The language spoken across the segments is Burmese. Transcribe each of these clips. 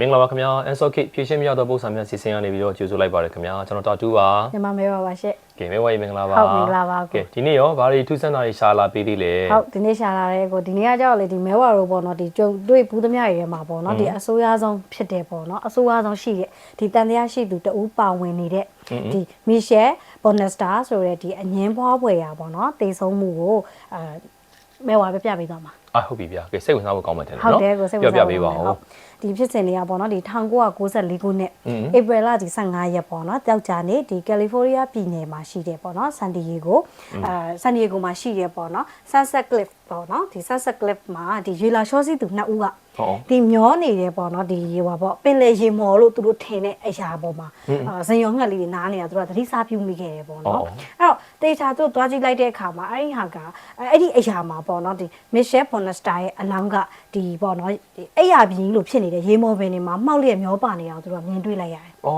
မင်္ဂလာပါခင်ဗျာ SOK ဖြည့်ရှင်းမြောက်သောပုံစံများစီစဉ်ရနေပြီးတော့ကြိုဆိုလိုက်ပါတယ်ခင်ဗျာကျွန်တော်တာတူပါမြန်မာမဲပါပါရှင့်ကဲမဲဝါရီမင်္ဂလာပါဟုတ်မင်္ဂလာပါကိုကဲဒီနေ့ရောဘာတွေထူးဆန်းတာတွေရှာလာပေးသေးလဲဟုတ်ဒီနေ့ရှာလာတဲ့ကိုဒီနေ့ကကြောက်လေဒီမဲဝါရိုပေါ့နော်ဒီကျုံတွေ့ဘူးသမျှတွေထဲမှာပေါ့နော်ဒီအစိုးရဆုံးဖြစ်တယ်ပေါ့နော်အစိုးရဆုံးရှိတဲ့ဒီတန်တရားရှိသူတဦးပါဝင်နေတဲ့ဒီမီရှယ်ဘောနက်စတာဆိုတဲ့ဒီအငင်းပွားပွဲရာပေါ့နော်တေဆုံးမှုကိုအဲမဲဝါပြပြပေးသွားမှာအာဟုတ်ပြီဗျာကဲစိတ်ဝင်စားဖို့ကောင်းမှတယ်ဟုနော်တ်တယ်ကိုစိတ်ဝင်ပြောစားပြပေးပါဦးဟုတ် ဒီဖြစ်စဉ်လေးကပေါ့နော်ဒီ1994ခုနှစ်อืมဧပြီလဒီ15ရက်ပေါ့နော်တောက်ကြနေဒီကယ်လီဖိုးနီးယားပြည်နယ်မှာရှိတယ်ပေါ့နော်ဆန်ဒီယေဂိုအဲဆန်ဒီယေဂိုမှာရှိတယ်ပေါ့နော် Sunset Cliff ပေါ့နော်ဒီ Sunset Cliff မှာဒီရေလာရှောစီသူနှစ်ဦးကဟုတ်ဒီမျောနေတယ်ပေါ့နော်ဒီဟိုပါပေါ့ပင်လေရေမော်လို့သူတို့ထင်တဲ့အရာပေါ်မှာအာဇင်ရောငှက်လေးတွေနားနေတာသူတို့ကသတိစားပြုမိခဲ့တယ်ပေါ့နော်ဟုတ်အဲ့တော့တေချာသူသွားကြည့်လိုက်တဲ့အခါမှာအဲ့ဒီဟာကအဲ့ဒီအရာမှာပေါ့နော်ဒီ Michelle Bonester ရဲ့အလောင်းကဒီပေါ့နော်ဒီအဲ့ရပြင်းလို့ဖြစ်နေတဲ့ရေမော်ပင်တွေမှာမှောက်လျက်မျောပါနေအောင်သူတို့ကမြင်တွေ့လိုက်ရတယ်ဩ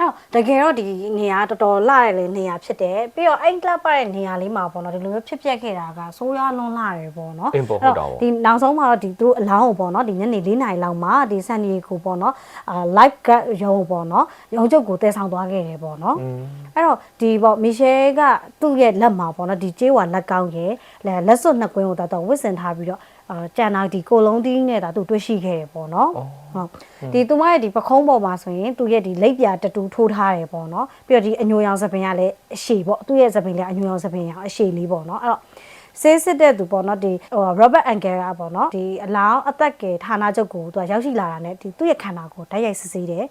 အဲ့တော့တကယ်တော့ဒီနေရာတော်တော်လှရလေနေရာဖြစ်တယ်ပြီးတော့အဲ့လှပတဲ့နေရာလေးမှာပေါ့နော်ဒီလိုမျိုးဖြစ်ပျက်ခဲ့တာကဆိုးရွားလွန်းလှတယ်ပေါ့နော်အင်းပေါ့ဟုတ်တာပေါ့ဒီနောက်ဆုံးမှာတော့ဒီသူတို့အလောင်းကိုပေါ့နော်ဒီညနေ၄နာရီလောက်မှာဒီဆန်နီကိုပေါ့နော်အာ live guard ရုံးပေါ့နော်ရုံးချုပ်ကိုတည်ဆောင်သွားခဲ့တယ်ပေါ့နော်อืมအဲ့တော့ဒီပေါ့မီရှယ်ကသူ့ရဲ့လက်မှာပေါ့နော်ဒီကျေးဝါလက်ကောင်းရဲ့လက်လက်စွပ်နှစ်ကွင်းကိုတော့ဝစ်စင်ထားပြီးတော့ အာကြံနာဒီကိုလုံးတီးနဲ့ဒါသူတွေ့ရှိခဲ့တယ်ပေါ့နော်ဟုတ်ဒီသူမရဲ့ဒီပခုံးပေါ်မှာဆိုရင်သူရဲ့ဒီလက်ပြတတူထိုးထားတယ်ပေါ့နော်ပြီးတော့ဒီအညိုရောင်သပင်ကလည်းအရှိပေါ့သူ့ရဲ့သပင်လည်းအညိုရောင်သပင်ရောင်အရှိလေးပေါ့နော်အဲ့တော့ဆေးစစ်တဲ့သူပေါ့နော်ဒီဟို Robert Angera ပေါ့နော်ဒီအလောင်းအသက်ကေဌာနချုပ်ကိုသူကရောက်ရှိလာတာ ਨੇ ဒီသူ့ရဲ့ခန္ဓာကိုယ်ဓာတ်ရိုက်စစ်ဆေးတယ်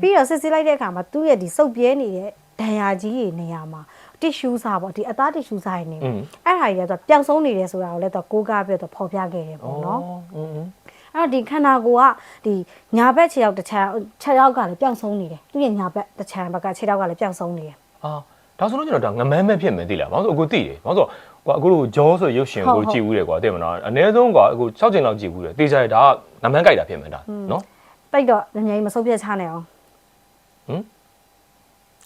ပြီးတော့စစ်ဆေးလိုက်တဲ့အခါမှာသူ့ရဲ့ဒီစုပ်ပြဲနေတဲ့ဒဏ်ရာကြီးတွေနေရာမှာ တစ်ရှူးစားပေါ့ဒီအသားတစ်ရှူးစားရနေတယ်အဲ့ဟာကြီးကတော့ပျောက်ဆုံးနေတယ်ဆိုတာကိုလည်းသူကိုးကားပြီးတော့ဖော်ပြခဲ့တယ်ပေါ့နော်อืมအဲ့တော့ဒီခန္ဓာကိုယ်ကဒီညာဘက်ခြေထောက်တစ်ချမ်းခြေထောက်ကလည်းပျောက်ဆုံးနေတယ်သူရဲ့ညာဘက်တစ်ချမ်းဘက်ကခြေထောက်ကလည်းပျောက်ဆုံးနေတယ်အာဒါဆိုလို့ကျွန်တော်ဒါငမန်းမဲ့ဖြစ်မယ်သိလားဘာလို့ဆိုအခုသိတယ်ဘာလို့ဆိုကွာအခုလိုဂျောဆိုရုပ်ရှင်ကိုကြည့်ဦးတယ်ကွာသိမလားအနည်းဆုံးကွာအခု6ချိန်လောက်ကြည့်ဦးတယ်တေးကြရဒါကငမန်းကြိုက်တာဖြစ်မယ်ဒါနော်တိတ်တော့ညညမဆုံးပြတ်ချနိုင်အောင်ဟမ်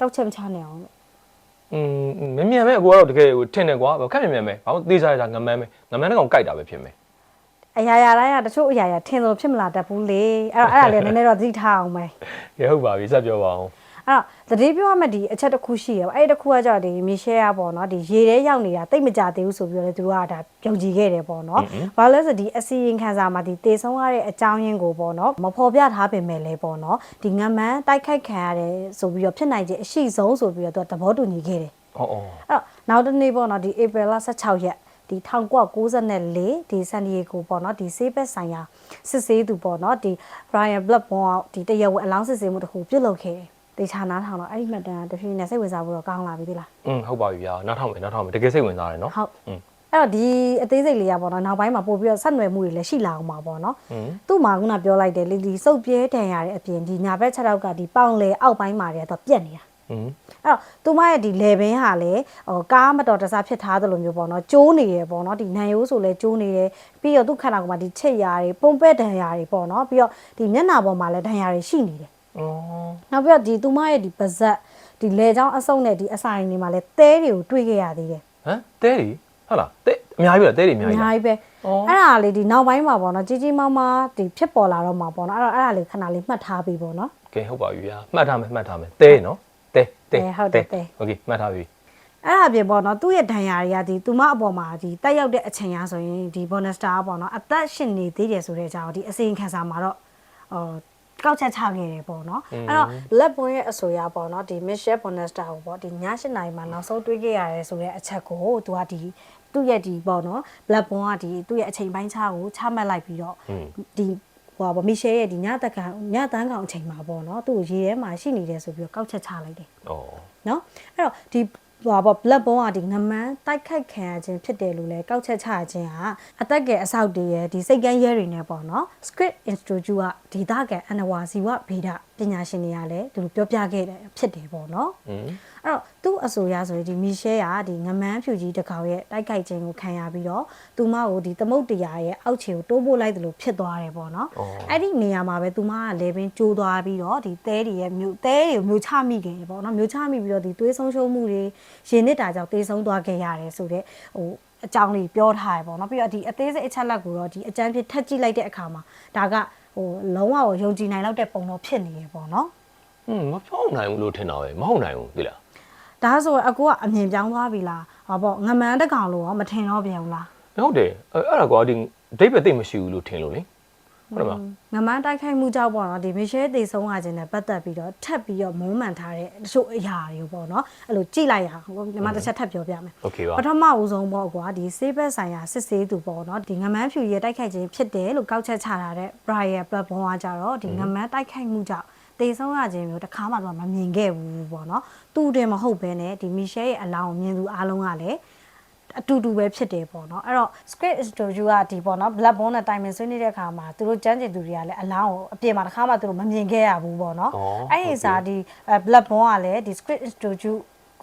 တောက်ချက်မချနိုင်အောင်လို့ อืมမြန်မြန်ပဲအကိုကတော့တကယ်ဟိုထင်တယ်ကွာခက်မြန်မြန်ပဲဘာလို့တေးကြရတာငမန်းပဲငမန်းတဲ့ကောင်ကြိုက်တာပဲဖြစ်မယ်အရာရာတိုင်းကတချို့အရာရာထင်လို့ဖြစ်မလာတတ်ဘူးလေအဲ့တော့အဲ့ဒါလေးနည်းနည်းတော့သတိထားအောင်ပဲကဲဟုတ်ပါပြီစက်ပြောပါအောင် အဲ့တော့တတိပြောရမယ့်ဒီအချက်တစ်ခုရှိရပါအဲ့ဒီတစ်ခုကကြောင့်ဒီမီရှယ်ကပေါ့နော်ဒီရေထဲရောက်နေတာတိတ်မကြသေးဘူးဆိုပြီးတော့လေသူတို့ကဒါယုံကြည်ခဲ့တယ်ပေါ့နော်ဘာလို့လဲဆိုဒီအစီရင်ခံစာမှာဒီတေဆုံးရတဲ့အကြောင်းရင်းကိုပေါ့နော်မဖော်ပြထားပင်မဲ့လေပေါ့နော်ဒီငံမန်းတိုက်ခိုက်ခံရတယ်ဆိုပြီးတော့ဖြစ်နိုင်ခြင်းအရှိဆုံးဆိုပြီးတော့သူကသဘောတူညီခဲ့တယ်ဩဩအဲ့တော့နောက်တစ်နေ့ပေါ့နော်ဒီဧပြီလ16ရက်ဒီ1994ဒီဆန်ဒီယေဂိုပေါ့နော်ဒီဆေးဘက်ဆိုင်ရာစစ်ဆေးသူပေါ့နော်ဒီ Brian Bloodborne ဒီတရဝက်အလောင်းစစ်ဆေးမှုတစ်ခုပြုတ်လုပ်ခဲ့တယ် တေချာနားထောင်တော့အဲ့ဒီမှတ်တမ်းကတဖြည်းဖြည်းနဲ့စိတ်ဝင်စားဖို့တော့ကောင်းလာပြီသီလား อืมဟုတ်ပါပြီဗျာနောက်ထောင်မယ်နောက်ထောင်မယ်တကယ်စိတ်ဝင်စားတယ်နော် ဟုတ် อืม အဲ့တော့ဒီအသေးစိတ်လေးရပေါ့နော်နောက်ပိုင်းမှာပို့ပြီးတော့ဆက်နွယ်မှုတွေလည်းရှိလာအောင်ပါပေါ့နော် อืม သူ့မှာခုနပြောလိုက်တယ်လေဒီစုပ်ပြဲတန်ရတဲ့အပြင်ဒီညာဘက်ခြေထောက်ကဒီပေါင်လေအောက်ပိုင်းမှာတည်းတော့ပြက်နေတာ อืม အဲ့တော့သူမရဲ့ဒီ level ဟာလည်းဟိုကားမတော်တဆဖြစ်ထားသလိုမျိုးပေါ့နော်ကျိုးနေရပေါ့နော်ဒီနံရိုးဆိုလဲကျိုးနေတယ်ပြီးတော့သူ့ခန္ဓာကိုယ်မှာဒီချက်ရာတွေပုံပက်ဒဏ်ရာတွေပေါ့နော်ပြီးတော့ဒီမျက်နှာပေါ်မှာလည်းဒဏ်ရာတွေရှိနေတယ် ဩ နောက်ပြီးတော့ဒီသူမရဲ့ဒီပါဇက်ဒီလေချောင်းအစုံနဲ့ဒီအဆိုင်တွေမှာလည်းသဲတွေကိုတွေ့ခဲ့ရသေးတယ် ဟမ်တဲရီဟုတ်လားတဲအများကြီးပဲတဲရီအများ အ ကြီး များ လား ကြီးပဲအဲ့ဒါလေးဒီနောက်ပိုင်းမှာပေါ့နော်ကြီးကြီးမားမားဒီဖြစ်ပေါ်လာတော့မှာပေါ့နော်အဲ့တော့အဲ့ဒါလေးခဏလေးမှတ်ထားပြီပေါ့နော် ကဲဟုတ်ပါပြီဗျာမှတ်ထားမယ်မှတ်ထားမယ်တဲနော်တဲတဲ တဲဟုတ်တယ်တဲ โอเคမှတ်ထားပြီ အဲ့ဒါပြင်ပေါ့နော်သူ့ရဲ့ဒဏ်ရာတွေကဒီသူမအပေါ်မှာဒီတက်ရောက်တဲ့အချိန်အားဆိုရင်ဒီ bonus star ပေါ့နော်အသက်ရှင်နေသေးတယ်ဆိုတဲ့အကြောင်းဒီအစီရင်ခံစာမှာတော့ဟို ကောက်ချက်ချခဲ့တယ်ပေါ့နော်အဲ့တော့လက်ပွင့်ရဲ့အဆိုအရပေါ့နော်ဒီ Michelle Bonester ကိုပေါ့ဒီည7နာရီမှာနောက်ဆုံးတွေးခဲ့ရတယ်ဆိုတဲ့အချက်ကိုသူကဒီသူ့ရဲ့ဒီပေါ့နော် black bone ကဒီသူ့ရဲ့အချိန်ပိုင်းခြားကိုချမှတ်လိုက်ပြီးတော့ဒီဟိုပါမီရှယ်ရဲ့ဒီညတက်ကောင်ညတန်းကောင်အချိန်မှာပေါ့နော်သူ့ကိုရေထဲမှာရှိနေတယ်ဆိုပြီးတော့ကောက်ချက်ချလိုက်တယ်ဩနော်အဲ့တော့ဒီ ဟိုပေါ့ blood bone ကဒီငမန်းတိုက်ခိုက်ခံရခြင်းဖြစ်တယ်လို့လဲကောက်ချက်ချခြင်းဟာအသက်ငယ်အဆောက်တွေရဲ့ဒီစိတ်ကန်းရဲတွေနဲ့ပေါ့နော် script institute ကဒေတာကန်အနဝါဇီဝဗေဒပညာရှင်တွေကလည်းသူတို့ပြောပြခဲ့တယ်ဖြစ်တယ်ပေါ့နော်อืมအဲ့တော့သူ့အဆိုအရဆိုရင်ဒီမီရှယ်ကဒီငမန်းဖြူကြီးတစ်ကောင်ရဲ့တိုက်ခိုက်ခြင်းကိုခံရပြီးတော့သူမကိုဒီသမုတ်တရားရဲ့အောက်ခြေကိုတိုးပို့လိုက်တယ်လို့ဖြစ်သွားတယ်ပေါ့နော်အဲ့ဒီနေရာမှာပဲသူမကလေပင်ကျိုးသွားပြီးတော့ဒီသဲတွေရဲ့မြို့သဲတွေကိုမြို့ချမိခဲ့တယ်ပေါ့နော်မြို့ချမိပြီးတော့ဒီသွေးဆုံးရှုံးမှုတွေရင်နစ်တာကြောင့်တေဆုံးသွားခဲ့ရတယ်ဆိုတော့ဟိုအကြောင်းလေးပြောထားရပေါ့နော်ပြီးတော့ဒီအသေးစိတ်အချက်လက်ကိုတော့ဒီအကြမ်းဖြစ်ထက်ကြည့်လိုက်တဲ့အခါမှာဒါကဟဟိုလုံးဝကိုယုံကြည်နိုင်လောက်တဲ့ပုံတော့ဖြစ်နေရပေါ့နော်ဟွန်းမပြောင်းနိုင်ဘူးလို့ထင်တာပဲမဟုတ်နိုင်ဘူးသိလား ဒါဆိုရင်အကူကအမြင်ပြောင်းသွားပြီလားဟောပေါ့ငမန်းတစ်ကောင်လို့ရောမထင်တော့ပြန်ဘူးလား ဟုတ်တယ်အဲ့အဲ့ဒါကွာဒီဒိတ်ပဲသိပ်မရှိဘူးလို့ထင်လို့လေဟုတ်တယ်မလား ငမန်းတိုက်ခိုက်မှုကြောင့်ပေါ့နော်ဒီမီရှဲတေဆုံးရခြင်းနဲ့ပတ်သက်ပြီးတော့ထပ်ပြီးတော့မုန်းမှန်ထားတဲ့တချို့အရာတွေပေါ့နော်အဲ့လိုကြည့်လိုက်ရအောင်ဒီမှာတစ်ချက်ထပ်ပြောပြမယ် โอเคပါ ပထမဦးဆုံးပေါ့ကွာဒီဆေးဘက်ဆိုင်ရာစစ်ဆေးသူပေါ့နော်ဒီငမန်းဖြူရဲ့တိုက်ခိုက်ခြင်းဖြစ်တယ်လို့ကောက်ချက်ချထားတဲ့ Brian Platform ကကြတော့ဒီငမန်းတိုက်ခိုက်မှုကြောင့်တေဆုံးရခြင်းမျိုးတစ်ခါမှတော့မမြင်ခဲ့ဘူးပေါ့နော် သူတင်မဟုတ်ဘဲနဲ့ဒီမီရှဲရဲ့အလောင်းကိုမြင်သူအားလုံးကလည်းအတူတူပဲဖြစ်တယ်ပေါ့နော်အဲ့တော့ script studio ကဒီပေါ့နော် black bone နဲ့တိုင်ပင်ဆွေးနေတဲ့အခါမှာသူတို့ကြမ်းကျင်သူတွေကလည်းအလောင်းကိုအပြင်မှာတစ်ခါမှသူတို့မမြင်ခဲ့ရဘူးပေါ့နော် อ๋อ အဲ့ဒီစားဒီအဲ black bone ကလည်းဒီ script studio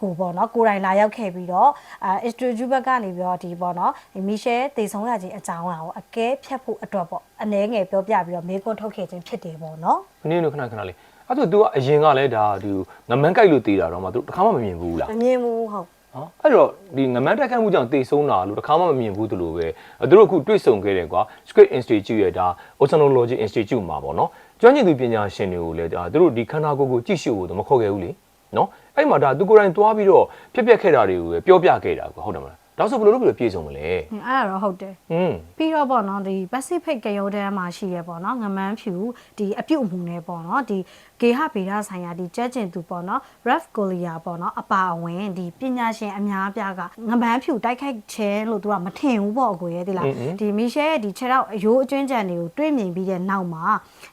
ကိုပေါ့နော်ကိုယ်တိုင်လာရောက်ခဲ့ပြီးတော့အဲ studio ဘက်ကနေပြီးတော့ဒီပေါ့နော်ဒီမီရှယ်တေဆုံးရခြင်းအကြောင်းအရာကိုအကဲဖြတ်ဖို့အတွက်ပေါ့အ ਨੇ ငယ်ပြောပြပြီးတော့မေးခွန်းထုတ်ခဲ့ခြင်းဖြစ်တယ်ပေါ့နော် နင်းတို့ခဏခဏလေး အဲ့ဒါ तू ကအရင်ကလည်းဒါဒီငမန်းကြိုက်လို့တည်တာတော့မှ तू တခါမှမမြင်ဘူးလားမမြင်ဘူးဟုတ်နော်အဲ့တော့ဒီငမန်းတက်ခတ်မှုကြောင့်တေဆုံးတာလို့တခါမှမမြင်ဘူးတလို့ပဲအဲ့သူတို့အခုတွေ့ဆုံခဲ့တယ်ကွာ Script Institute ရဲ့ဒါ Oceanology Institute မှာပေါ့နော်ကျွမ်းကျင်သူပညာရှင်တွေကိုလည်းဒါသူတို့ဒီခန္ဓာကိုယ်ကိုကြည့်ရှုဖို့တော့မခေါ်ခဲ့ဘူးလေနော်အဲ့မှာဒါသူကိုယ်တိုင်သွားပြီးတော့ဖြစ်ပျက်ခဲ့တာတွေကိုပဲပြောပြခဲ့တာကွာဟုတ်တယ်မလား ဒါဆိုဘယ်လိုလုပ်ပြီးပြည့်စုံမလဲ။အဲ့ဒါတော့ဟုတ်တယ်။อืมပြီးတော့ပေါ့နော်ဒီ Pacific ကရောတန်းမှာရှိရပေါ့နော်ငမန်းဖြူဒီအပြုတ်မှုနဲ့ပေါ့နော်ဒီကေဟဗေဒဆိုင်ရာဒီကြက်ကျင်သူပေါ့နော် Ralph Collier ပေါ့နော်အပါအဝင်ဒီပညာရှင်အများအပြားကငမန်းဖြူတိုက်ခိုက်ခြင်းလို့သူကမထင်ဘူးပေါ့အကိုရဲ့တိလားဒီမီရှယ်ရဲ့ဒီခြေထောက်အယိုးအကျွင်းကြံတွေကိုတွေးမြင်ပြီးတဲ့နောက်မှာ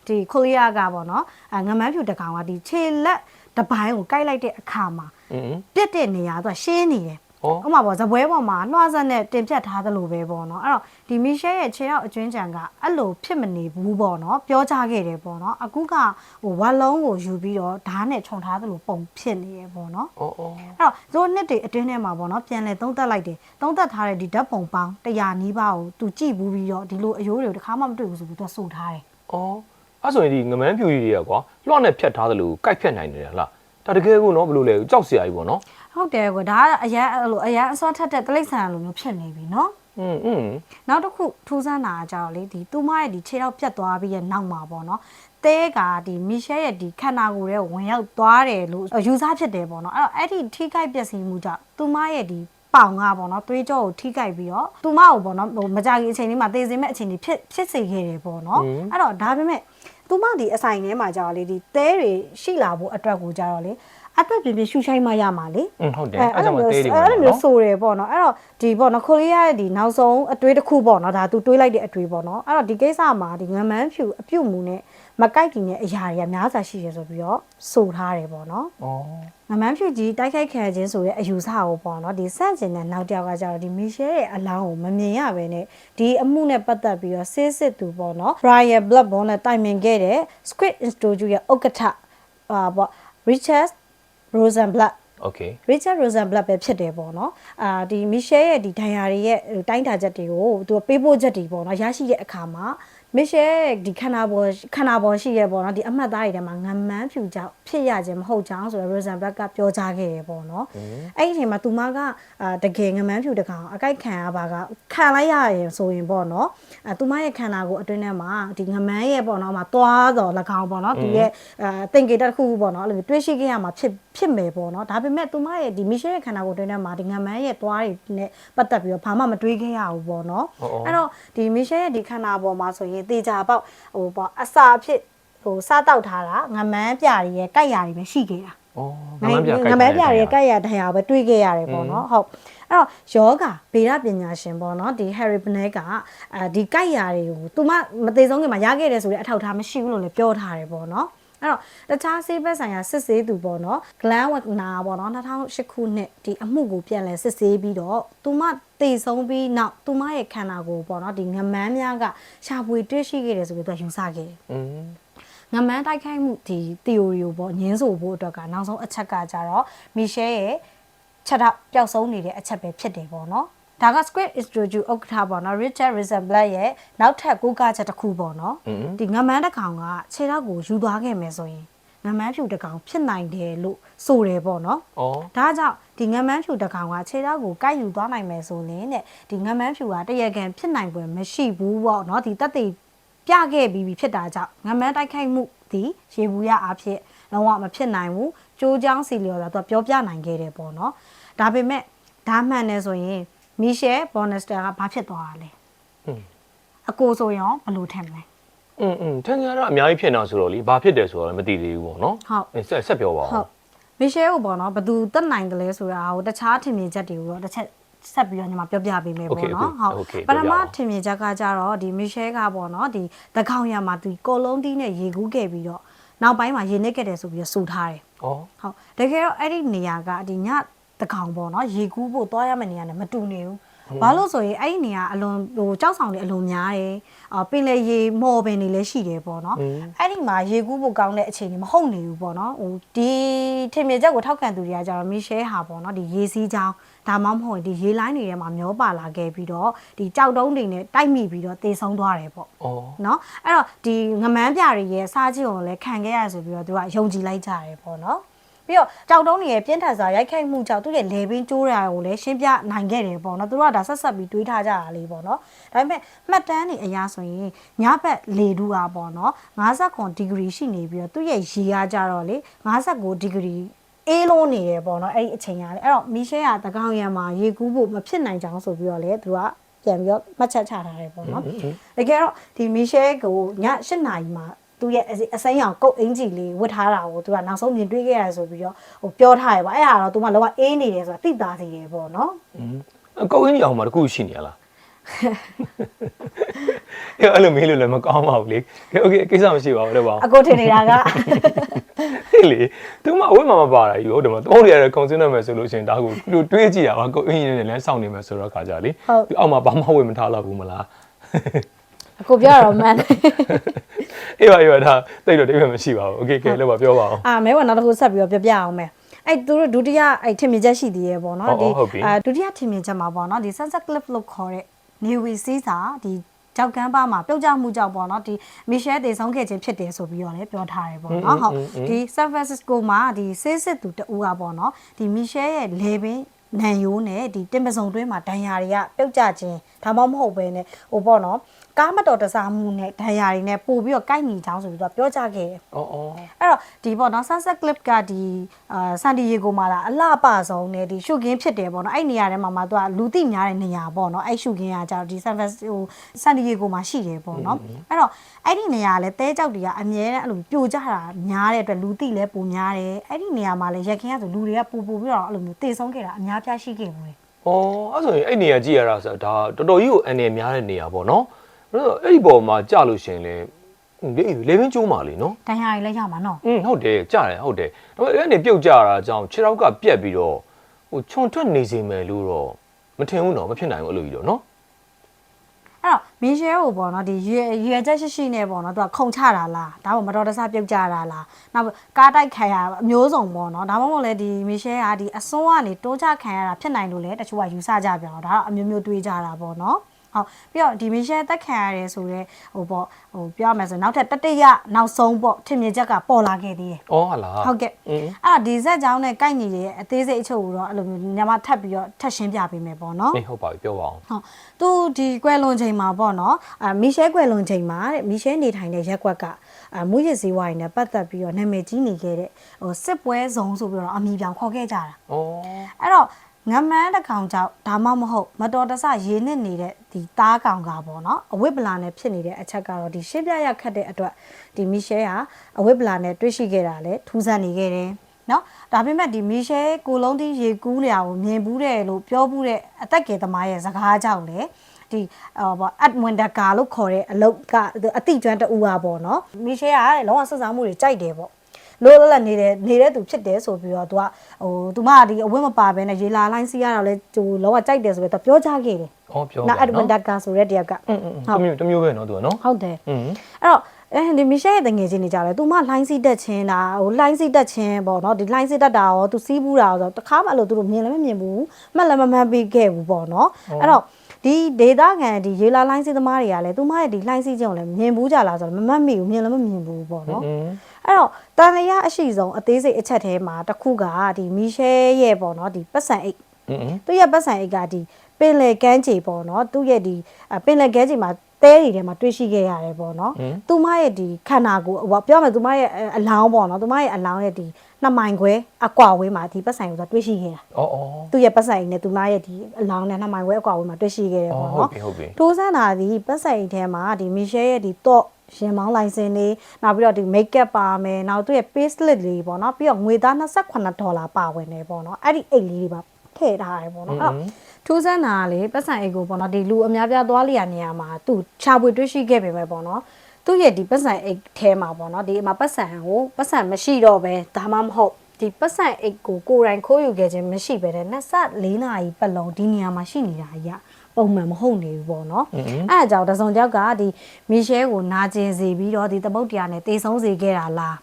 ဒီ Collier ကပေါ့နော်ငမန်းဖြူတကောင်ကဒီခြေလက်တပိုင်းကိုကိုက်လိုက်တဲ့အခါမှာပြက်တဲ့နေရာသူကရှင်းနေတယ် ဥပမာပေါ့ဇပွဲပေါ်မှာလွှားဆက်နဲ့တင်ပြတ်ထားသလိုပဲပေါ့နော်အဲ့တော့ဒီမီရှယ်ရဲ့ခြေထောက်အကျွင်းကြံကအဲ့လိုဖြစ်မနေဘူးပေါ့နော်ပြောကြခဲ့တယ်ပေါ့နော်အခုကဟိုဝါလုံးကိုယူပြီးတော့ဓာတ်နဲ့ခြုံထားသလိုပုံဖြစ်နေရပေါ့နော်ဩဩအဲ့တော့သူတို့နှစ်တွေအတွင်းထဲမှာပေါ့နော်ပြန်လဲသုံးသက်လိုက်တယ်သုံးသက်ထားတဲ့ဒီဓာတ်ပုံပေါင်း100နီးပါးကိုသူကြည့်ဘူးပြီးတော့ဒီလိုအယိုးတွေကိုတစ်ခါမှမတွေ့ဘူးဆိုပြီးသူကဆိုထားတယ်ဩအဲ့ဆိုရင်ဒီငမန်းဖြူကြီးတွေကကွာလွှတ်နဲ့ဖြတ်ထားသလိုကြိုက်ဖြတ်နိုင်တယ်လားဒါတကယ်ကိုနော်ဘယ်လိုလဲကြောက်စရာကြီးပေါ့နော် ဟုတ်တယ်ကွာဒါကအရန်အဲ့လိုအရန်အစွမ်းထက်တဲ့တိရစ္ဆာန်လိုမျိုးဖြစ်နေပြီနော် อืมอืม နောက်တစ်ခုထူးဆန်းတာကကြတော့လေဒီသူမရဲ့ဒီခြေထောက်ပြတ်သွားပြီးရဲ့နောက်မှာပေါ့နော်တဲကဒီမီရှယ်ရဲ့ဒီခန္ဓာကိုယ်ရဲ့ဝင်ရောက်သွားတယ်လို့ယူဆဖြစ်တယ်ပေါ့နော်အဲ့တော့အဲ့ဒီထိခိုက်ပျက်စီးမှုကြောင့်သူမရဲ့ဒီပေါင်ကပေါ့နော်သွေးကြောကိုထိခိုက်ပြီးတော့သူမကိုပေါ့နော်ဟိုမကြခင်အချိန်လေးမှာသေစင်မဲ့အချိန်လေးဖြစ်ဖြစ်စေခဲ့တယ်ပေါ့နော်အဲ့တော့ဒါပေမဲ့သူမဒီအဆိုင်ထဲမှာကြတော့လေဒီတဲတွေရှိလာဖို့အတွက်ကိုကြတော့လေ အတွက်ပြင်းပြင်းရှူရှိုင်းမှရမှာလေอืมဟုတ်တယ်အဲ့ကြောင့်မသေးတယ်အဲ့လိုမျိုးနော်ဆိုတယ်ပေါ့နော်အဲ့တော့ဒီပေါ့နော်ကိုရီးယားရဲ့ဒီနောက်ဆုံးအတွေးတစ်ခုပေါ့နော်ဒါသူတွေးလိုက်တဲ့အတွေးပေါ့နော်အဲ့တော့ဒီကိစ္စမှာဒီငမန်းဖြူအပြုတ်မှုနဲ့မကိုက်တီနဲ့အရာတွေကများစွာရှိရဆိုပြီးတော့ဆိုထားတယ်ပေါ့နော်ဩငမန်းဖြူကြီးတိုက်ခိုက်ခံခြင်းဆိုတဲ့အယူဆကိုပေါ့နော်ဒီစန့်ကျင်တဲ့နောက်တစ်ယောက်ကကြတော့ဒီမီရှယ်ရဲ့အလောင်းကိုမမြင်ရဘဲနဲ့ဒီအမှုနဲ့ပတ်သက်ပြီးတော့ဆေးစစ်သူပေါ့နော် Brian Bloodborne နဲ့တိုင်ပင်ခဲ့တဲ့ Squid Institute ရဲ့ဥက္ကဋ္ဌအာပေါ့ Richard Rosenblatt Okay Richard Rosenblatt ပဲဖြစ်တယ်ပေါ့နော်အာဒီ Michelle ရဲ့ဒီဒဏ်ရာတွေရဲ့တိုင်းတာချက်တွေကိုသူကပေးပို့ချက်တွေပေါ့နော်ရရှိတဲ့အခါမှာ Michelle ရဲ့ဒီခန္ဓာပေါ်ခန္ဓာပေါ်ရှိရဲ့ပေါ့နော်ဒီအမှတ်သားတွေထဲမှာငမန်းဖြူကြောင့်ဖြစ်ရခြင်းမဟုတ်ကြောင်းဆိုတော့ Rosenblatt ကပြောကြားခဲ့တယ်ပေါ့နော်အဲ့ဒီအချိန်မှာသူမကအာတကယ်ငမန်းဖြူတကောင်အကိုက်ခံရပါကခံလိုက်ရရင်ဆိုရင်ပေါ့နော်အဲသူမရဲ့ခန္ဓာကိုယ်အတွင်းထဲမှာဒီငမန်းရဲ့ပေါ့နော်မှာသွားတော့၎င်းပေါ့နော်သူရဲ့အဲသင်္ကေတတစ်ခုခုပေါ့နော်အဲ့လိုမျိုးတွေးရှိခဲ့ရမှာဖြစ်ဖြစ်မယ်ပေါ့နော်ဒါပေမဲ့သူမရဲ့ဒီမီရှယ်ရဲ့ခန္ဓာကိုယ်အတွင်းထဲမှာဒီငမန်းရဲ့သွားတွေနဲ့ပတ်သက်ပြီးတော့ဘာမှမတွေးခဲ့ရဘူးပေါ့နော်ဟုတ်ဟုတ်အဲ့တော့ဒီမီရှယ်ရဲ့ဒီခန္ဓာပေါ်မှာဆိုရင်တေချာပေါက်ဟိုပေါ့အစာအဖြစ်ဟိုစားတောက်ထားတာငမန်းပြတွေရဲ့ကြိုက်ရတွေပဲရှိခဲ့တာဩငမန်းပြငမန်းပြရဲ့ကြိုက်ရတရားပဲတွေးခဲ့ရတယ်ပေါ့နော်ဟုတ်အဲ့တော့ယောဂဗေဒပညာရှင်ပေါ့နော်ဒီ Harry Bennett ကအဲဒီကြိုက်ရတွေကိုသူမမသေးဆုံးခင်မှာရခဲ့တယ်ဆိုတဲ့အထောက်အထားမရှိဘူးလို့လည်းပြောထားတယ်ပေါ့နော် အဲ့တော့တခြားဆေးဘက်ဆိုင်ရာစစ်ဆေးသူပေါ့နော် Glenn Wagner ပေါ့နော်2008ခုနှစ်ဒီအမှုကိုပြန်လဲစစ်ဆေးပြီးတော့သူမတည်ဆုံးပြီးနောက်သူမရဲ့ခန္ဓာကိုယ်ပေါ့နော်ဒီငမန်းများကရှာဖွေတွေ့ရှိခဲ့တယ်ဆိုပြီးသူကယူဆခဲ့တယ်อืมငမန်းတိုက်ခိုက်မှုဒီ theory ကိုပေါ့ညင်းဆိုဖို့အတွက်ကနောက်ဆုံးအချက်ကကြတော့မီရှယ်ရဲ့ချက်တော့ပျောက်ဆုံးနေတဲ့အချက်ပဲဖြစ်တယ်ပေါ့နော် ဒါက script institute ဥက္ကဋ္ဌပေါ့နော် Richard Rosenblatt ရဲ့နောက်ထပ်ကိုးကားချက်တစ်ခုပေါ့နော်ဒီငမန်းတစ်ကောင်ကခြေထောက်ကိုယူသွားခဲ့မယ်ဆိုရင်ငမန်းဖြူတကောင်ဖြစ်နိုင်တယ်လို့ဆိုတယ်ပေါ့နော်။ဒါကြောင့်ဒီငမန်းဖြူတကောင်ကခြေထောက်ကိုကိုက်ယူသွားနိုင်မယ်ဆိုရင်တဲ့ဒီငမန်းဖြူကတရကန်ဖြစ်နိုင်ပွဲမရှိဘူးပေါ့နော်။ဒီတက်တေပြခဲ့ပြီးဖြစ်တာကြောင့်ငမန်းတိုက်ခိုက်မှုဒီရေဘူးရအဖြစ်လုံးဝမဖြစ်နိုင်ဘူး။ကြိုးချောင်းစီလျော်တာသူကပြောပြနိုင်ခဲ့တယ်ပေါ့နော်။ဒါပေမဲ့ဒါမှန်တယ်ဆိုရင် မီရှယ်ဘော်နစတာကဘာဖြစ်သွားတာလဲ อืม အကိုဆိုရင်ရောဘယ်လိုထင်မလဲ อืมอืมထင်ကြတော့အများကြီးဖြစ်နေတာဆိုတော့လေဘာဖြစ်တယ်ဆိုတော့လည်းမသိသေးဘူးပေါ့နော် ဟုတ် အေးဆက်ဆက်ပြောပါ ဟု ဦး တ်မီရှယ်ကိုပေါ့နော်ဘယ်သူတက်နိုင်တယ်လဲဆိုတာဟိုတခြားထင်မြင်ချက်တွေကိုတော့တစ်ချက်ဆက်ပြီးတော့ညီမပြောပြပေးမယ်ပေါ့နော်ပထမထင်မြင်ချက်ကကြတော့ဒီမီရှယ်ကပေါ့နော်ဒီတကောင်ရမှာဒီကိုလုံးတီးနဲ့ရေကူးခဲ့ပြီးတော့နောက်ပိုင်းမှာရေနစ်ခဲ့တယ်ဆိုပြီးတော့စူထားတယ် ဩ ဟုတ်တကယ်တော့အဲ့ဒီနေရာကဒီည တကောင်ပေါ့နော်ရေကူးဖို့သွားရမယ့်နေရာနဲ့မတူနေဘူးဘာလို့ဆိုရင်အဲ့ဒီနေရာအလွန်ဟိုကြောက်ဆောင်တွေအလွန်များတယ်။အပင်လေရေမော်ပင်တွေလည်းရှိတယ်ပေါ့နော်။အဲ့ဒီမှာရေကူးဖို့ကောင်းတဲ့အခြေအနေမဟုတ်နေဘူးပေါ့နော်။ဟိုဒီထင်မြင်ချက်ကိုထောက်ခံသူတွေကကြတော့မီရှဲဟာပေါ့နော်ဒီရေစီးချောင်းဒါမှမဟုတ်ဒီရေလိုင်းတွေထဲမှာမျောပါလာခဲ့ပြီးတော့ဒီကြောက်တုံးတွေနဲ့တိုက်မိပြီးတော့တေဆုံးသွားတယ်ပေါ့။နော်။အဲ့တော့ဒီငမန်းပြတွေရဲ့စားခြင်းကိုလည်းခံခဲ့ရဆိုပြီးတော့သူကယုံကြည်လိုက်ကြတယ်ပေါ့နော်။ ပြီးတော့ကြောက်တုံးတွေရဲ့ပြင်းထန်စွာရိုက်ခိုက်မှုကြောင့်သူ့ရဲ့လေပင်ကျိုးတာကိုလည်းရှင်းပြနိုင်ခဲ့တယ်ပေါ့နော်သူတို့ကဒါဆက်ဆက်ပြီးတွေးထားကြတာလေးပေါ့နော်ဒါပေမဲ့မှတ်တမ်းတွေအရာဆိုရင်ညဘက်လေတူတာပေါ့နော်59ဒီဂရီရှိနေပြီးတော့သူ့ရဲ့ရေအားကြတော့လေ59ဒီဂရီအေးလုံးနေရပေါ့နော်အဲ့ဒီအချိန်ကလေအဲ့တော့မီရှဲကတကောင်ရံမှာရေကူးဖို့မဖြစ်နိုင်ကြောင်းဆိုပြီးတော့လေသူကပြန်ပြီးတော့မှတ်ချက်ချထားတယ်ပေါ့နော်တကယ်တော့ဒီမီရှဲကိုည၈နာရီမှာ သူရဲ့အစိမ်းရောင်ကုတ်အင်ဂျီလေးဝတ်ထားတာကိုသူကနောက်ဆုံးမြင်တွေ့ခဲ့ရဆိုပြီးတော့ဟိုပြောထားရပါအဲ့ဟာတော့သူကလောကအေးနေတယ်ဆိုတာသိသားစီတယ်ပေါ့နော် အကောင်းကြီးအောင်မှာတခုရှိနေရလားအဲ့အဲ့လိုမေးလို့လည်းမကောင်းပါဘူးလေကဲโอเคကိစ္စမရှိပါဘူးတော့ပါ အကိုထင်နေတာက ဟေးလေသူမအဝိမမပါတာကြီးဟုတ်တယ်မသုံးရတဲ့ကွန်ဆင်းနမယ်ဆိုလို့ရှိရင်ဒါကိုသူတွေးကြည့်ရပါကိုအင်းကြီးနဲ့လည်းစောင့်နေမယ်ဆိုတော့ခါကြလေသူအောက်မှာဘာမှဝေမထားတော့ဘူးမလား အ ကိုပြောရတော့မှန်တယ် အေးပါအေးပါဒါတိတ်တော့တိတ်ပဲမရှိပါဘူးโอเคကဲလို့ပါပြောပါအောင် အာမဲကနောက်တစ်ခုဆက်ပြီးတော့ပြပြအောင်မယ်အဲ့သူတို့ဒုတိယအဲ့ထင်မြင်ချက်ရှိသေးရဲ့ပေါ့နော် ဟုတ်ဟုတ်ပြီ အာဒုတိယထင်မြင်ချက်မှာပေါ့နော်ဒီ sunset clip လို့ခေါ်တဲ့နေဝီစီးစာဒီကြောက်ကမ်းပါမှာပြုတ်ကျမှုကြောင့်ပေါ့နော်ဒီမီရှဲတေဆုံးခဲ့ခြင်းဖြစ်တယ်ဆိုပြီးတော့လည်းပြောထားတယ်ပေါ့နော်ဟုတ်ဒီ San Francisco မှာဒီဆေးစစ်သူတဦးကပေါ့နော်ဒီမီရှဲရဲ့လေပင်နန်ယိုးနဲ့ဒီတင်ပစုံတွင်းမှာဒဏ်ရာတွေကပြုတ်ကျခြင်းဒါမှမဟုတ်ပဲねဟိုပေါ့နော် ကားမတော်တဆမှုနဲ့ဒဏ်ရာတွေနဲ့ပို့ပြီးတော့ကိုက်ညီချောင်းဆိုပြီးတော့ပြောကြခဲ့တယ်အော်အော်အဲ့တော့ဒီပေါ့နော် sunset clip ကဒီအာဆန်ဒီယေဂိုမှာလာအလှပဆုံးနဲ့ဒီရှုခင်းဖြစ်တယ်ပေါ့နော်အဲ့နေရာထဲမှာမှသူကလူသိများတဲ့နေရာပေါ့နော်အဲ့ရှုခင်းကကြာတော့ဒီ san Fran- ဟိုဆန်ဒီယေဂိုမှာရှိတယ်ပေါ့နော်အဲ့တော့အဲ့ဒီနေရာကလည်းတဲကြောက်တွေကအမြဲတမ်းအဲ့လိုပြိုကျတာများတဲ့အတွက်လူသိလည်းပိုများတယ်အဲ့ဒီနေရာမှာလည်းရက်ခင်းကဆိုလူတွေကပူပူပြီးတော့အဲ့လိုမျိုးတေဆုံးခဲ့တာအများပြားရှိခဲ့ဘူးလေအော်အဲ့ဆိုရင်အဲ့နေရာကြည့်ရတာဆိုတော့ဒါတော်တော်ကြီးကိုအနေများတဲ့နေရာပေါ့နော်အဲ့ တော့အဲ့ဒီပေါ်မှာကြာလို့ရှိရင်လေလေလေဘင်းကျိုးမာလေနော်တန်ရာကြီးလည်းရမှာနော်อืมဟုတ်တယ်ကြာတယ်ဟုတ်တယ်ဒါပေမဲ့အဲ့ဒီပြုတ်ကြတာအကြောင်းခြေထောက်ကပြက်ပြီးတော့ဟိုခြုံထွက်နေစေမယ်လို့တော့မထင်ဘူးနော်မဖြစ်နိုင်ဘူးအဲ့လိုကြီးတော့နော်အဲ့တော့မင်းရှဲကိုပေါ့နော်ဒီရွယ်ရွယ်ချက်ရှိရှိနဲ့ပေါ့နော်သူကခုံချတာလားဒါမှမဟုတ်မတော်တဆပြုတ်ကြတာလားနောက်ကားတိုက်ခံရအမျိုးစုံပေါ့နော်ဒါမှမဟုတ်လည်းဒီမင်းရှဲကဒီအစွန်းကနေတိုးချခံရတာဖြစ်နိုင်လို့လေတချို့ကယူဆကြပြန်တော့ဒါတော့အမျိုးမျိုးတွေးကြတာပေါ့နော် ဟုတ်ပြီးတော့ဒီမင်းရှဲတက်ခံရတယ်ဆိုတော့ဟိုပေါ့ဟိုပြောရမယ်ဆိုနောက်ထပ်တတိယနောက်ဆုံးပေါ့ထင်မြင်ချက်ကပေါ်လာခဲ့သေးတယ်အော်ဟာလားဟုတ်ကဲ့အင်းအဲ့တော့ဒီဇက်ကြောင်းနဲ့ကိုက်ညီတဲ့အသေးစိတ်အချုပ်ကိုတော့အဲ့လိုမျိုးညမထပ်ပြီးတော့ထပ်ရှင်းပြပေးမယ်ပေါ့နော်အေးဟုတ်ပါပြီပြောပါအောင်ဟုတ်သူဒီကွယ်လွန်ချိန်မှာပေါ့နော်အာမီရှဲကွယ်လွန်ချိန်မှာတဲ့မီရှဲနေထိုင်တဲ့ရက်ကွက်ကအာမူရစ်စည်းဝိုင်းနဲ့ပတ်သက်ပြီးတော့နာမည်ကြီးနေခဲ့တဲ့ဟိုစစ်ပွဲဇုံဆိုပြီးတော့အမည်ပြောင်ခေါ်ခဲ့ကြတာအော်အဲ့တော့ ငမန်းတစ်ကောင်ကြောင့်ဒါမှမဟုတ်မတော်တဆရေနစ်နေတဲ့ဒီသားကောင်ကပေါ့နော်အဝိပလာနဲ့ဖြစ်နေတဲ့အချက်ကတော့ဒီရှင်းပြရခတ်တဲ့အတွက်ဒီမီရှဲဟာအဝိပလာနဲ့တွေ့ရှိခဲ့တာလေထူးဆန်းနေခဲ့တယ်နော်ဒါပေမဲ့ဒီမီရှဲကိုလုံးတီးရေကူးလျာကိုမြင်ဘူးတယ်လို့ပြောဘူးတဲ့အသက်ကယ်သမားရဲ့စကားကြောင့်လေဒီဟောပေါ့အတ်ဝင်ဒကာလို့ခေါ်တဲ့အလုတ်ကအတိကျွမ်းတူပါပေါ့နော်မီရှဲကတဲ့လုံးဝဆက်စားမှုတွေကြိုက်တယ်ပေါ့ လို့လည်းလည်းနေတဲ့နေတဲ့သူဖြစ်တယ်ဆိုပြီးတော့ तू ကဟို तू မဒီအဝတ်မပါဘဲနဲ့ရေလာလိုင်းစီးရတော့လဲ तू လောကကြိုက်တယ်ဆိုပြီးတော့ပြောကြခဲ့တယ် အော်ပြော နောက် ပြန် အဒဝင်ဒကာဆိုတဲ့တယောက်က อืมอืมတမျိုးတမျိုးပဲနော်သူကနော် ဟုတ်တယ် อืม အဲ့တော့အဲဒီမီရှဲရဲ့တငယ်ချင်းနေကြတယ်။ तू မလိုင်းစီးတက်ချင်းတာဟိုလိုင်းစီးတက်ချင်းပေါ့နော်ဒီလိုင်းစီးတက်တာရော तू စီးဘူးတာရောဆိုတော့တခါမှအဲ့လိုသူတို့မြင်လည်းမမြင်ဘူးမှတ်လည်းမမှတ်ပြီးခဲ့ဘူးပေါ့နော်အဲ့တော့ဒီဒေတာခံဒီရေလာလိုင်းစီးသမားတွေကလည်း तू မရဲ့ဒီလိုင်းစီးချင်းကိုလည်းမြင်ဘူးကြလားဆိုတော့မမှတ်မိဘူးမြင်လည်းမမြင်ဘူးပေါ့နော် อืม အဲ့တော့တန်လျာအရှိဆုံးအသေးစိတ်အချက်ထဲမှာတစ်ခုကဒီမီရှဲရဲ့ပေါ့နော်ဒီပတ်စံအိတ်อืมသူ့ရဲ့ပတ်စံအိတ်ကဒီပင်လယ်ကမ်းခြေပေါ့နော်သူ့ရဲ့ဒီအပင်လယ်ကမ်းခြေမှာတဲတွေထဲမှာတွေ့ရှိခဲ့ရတယ်ပေါ့နော်ဟွန်းသူမရဲ့ဒီခန္ဓာကိုယ်ဟိုပြောမယ်သူမရဲ့အလောင်းပေါ့နော်သူမရဲ့အလောင်းရဲ့ဒီနှစ်မိုင်ခွဲအကွာဝေးမှာဒီပတ်ဆိုင်ကိုသူတွေ့ရှိခဲ့တာအော်အော်သူ့ရဲ့ပတ်ဆိုင်နဲ့သူမရဲ့ဒီအလောင်းနဲ့နှစ်မိုင်ခွဲအကွာဝေးမှာတွေ့ရှိခဲ့တယ်အော်ပေါ့ဟုတ်နော်ပြီဟုတ်ပြီထိုးစမ်းတာဒီပတ်ဆိုင်ထဲမှာဒီမီရှယ်ရဲ့ဒီတော့ ရင်မောင်းလိုင်စင်လေးနောက်ပြီးတော့ဒီ make up ပါမယ်နောက်သူ့ရဲ့ payslip လေးပေါ့နော်ပြီးတော့ငွေသား28ဒေါ်လာပါဝင်တယ်ပေါ့နော်အဲ့ဒီအိတ်လေးတွေပါထည့်ထားတယ်ပေါ့နော်အဲ့တော့ထိုးစမ်းတာကလေပတ်ဆိုင်အိတ်ကိုပေါ့နော်ဒီလူအများပြားသွားလျာနေရာမှာသူချာပွေတွေ့ရှိခဲ့ပေမဲ့ပေါ့နော်သူ့ရဲ့ဒီပတ်ဆိုင်အိတ်ထဲမှာပေါ့နော်ဒီအမှာပတ်ဆိုင်ကိုပတ်ဆိုင်မရှိတော့ပဲဒါမှမဟုတ်ဒီပတ်ဆိုင်အိတ်ကိုကိုယ်တိုင်ခိုးယူခဲ့ခြင်းမရှိပဲတဲ့နှစ်ဆက်၄နာရီပတ်လုံးဒီနေရာမှာရှိနေတာကြီးက ပုံမှန်မဟုတ်နေဘူးပေါ့နော်အဲ့အကြောင်းတစုံကြောက်ကဒီမီရှဲကိုနာကျင်စေပြီးတော့ဒီသမုတ်တရားနဲ့တေဆုံးစေခဲ့တာလား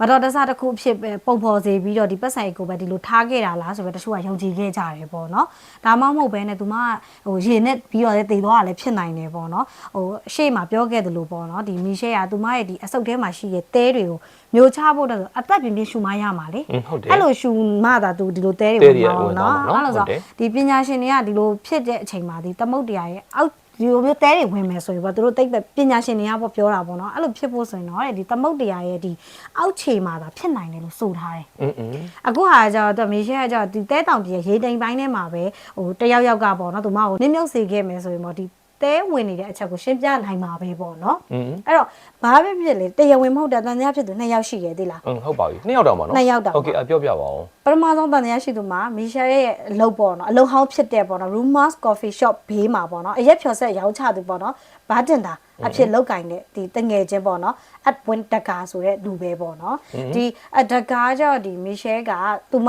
မတော်တဆတစ်ခုအဖြစ်ပဲပုံဖော်စေပြီးတော့ဒီပတ်ဆိုင်ကိုပဲဒီလိုထားခဲ့တာလားဆိုတော့တချို့ကယုံကြည်ခဲ့ကြတယ်ပေါ့နော်ဒါမှမဟုတ်ပဲနဲ့သူမဟိုရေနဲ့ပြီးတော့လည်းတေသွားတာလည်းဖြစ်နိုင်တယ်ပေါ့နော်ဟိုအရှိမပြောခဲ့သလိုပေါ့နော်ဒီမီရှဲကသူမရဲ့ဒီအဆုတ်ထဲမှာရှိတဲ့တဲတွေကို မျိုးချဖို့တော့အသက်ပြင်းပြင်းရှူမရမှာလေ อืมဟုတ်တယ် အဲ့လိုရှူမှသာသူဒီလိုတဲတွေ တဲ ဝင် တွေ မှာ ဝင် ပေါ့ သွား နော် မှာနော် အဲ့လိုဆို ဟုတ်တယ် ဒီပညာရှင်တွေကဒီလိုဖြစ်တဲ့အချိန်မှာဒီသမုတ်တရားရဲ့အောက်ဒီလိုမျိုးတဲတွေဝင်မယ်ဆိုရင်ပေါ့သူတို့တိတ်ပဲပညာရှင်တွေကပေါ့ပြောတာပေါ့နော်အဲ့လိုဖြစ်ဖို့ဆိုရင်တော့တဲ့ဒီသမုတ်တရားရဲ့ဒီအောက်ခြေမှာသာဖြစ်နိုင်တယ်လို့ဆိုထားတယ် อืมอืม အခုဟာကျတော့သူမေရှဲကကျတော့ဒီတဲတောင်ပြည်ရဲ့ရေတိမ်ပိုင်းထဲမှာပဲဟိုတယောက်ယောက်ကပေါ့နော်သူမကိုနင်းမြုပ်စေခဲ့မယ်ဆိုရင်ပေါ့ဒီ တဲဝင်နေတဲ့အချက်ကိုရှင်းပြနိုင်မှာပဲပေါ့နော် อืม အဲ့တော့ဘာပဲဖြစ်လေတရားဝင်မဟုတ်တာတန်တရားဖြစ်သူနှစ်ယောက်ရှိရဲ့သိလား อืมဟုတ်ပါပြီနှစ်ယောက်တောင်ပါနော် နှစ်ယောက်တောင်ပါ โอเคအပြောပြပါအောင် ပထမဆုံးတန်တရားရှိသူမှာမီရှယ်ရဲ့အလုပ်ပေါ့နော်အလုပ်ဟောင်းဖြစ်တဲ့ပေါ့နော် Rumors Coffee Shop ဘေးမှာပေါ့နော်အရက်ဖြော်ဆက်ရောင်းချသူပေါ့နော် ဘာတင်တာအဖြစ်လောက်ကင်တဲ့ဒီတငယ်ချင်းပေါ့နော် Edwin Dagar ဆိုတဲ့လူပဲပေါ့နော်ဒီအ Dagar ကြောင့်ဒီ Michelle ကသူမ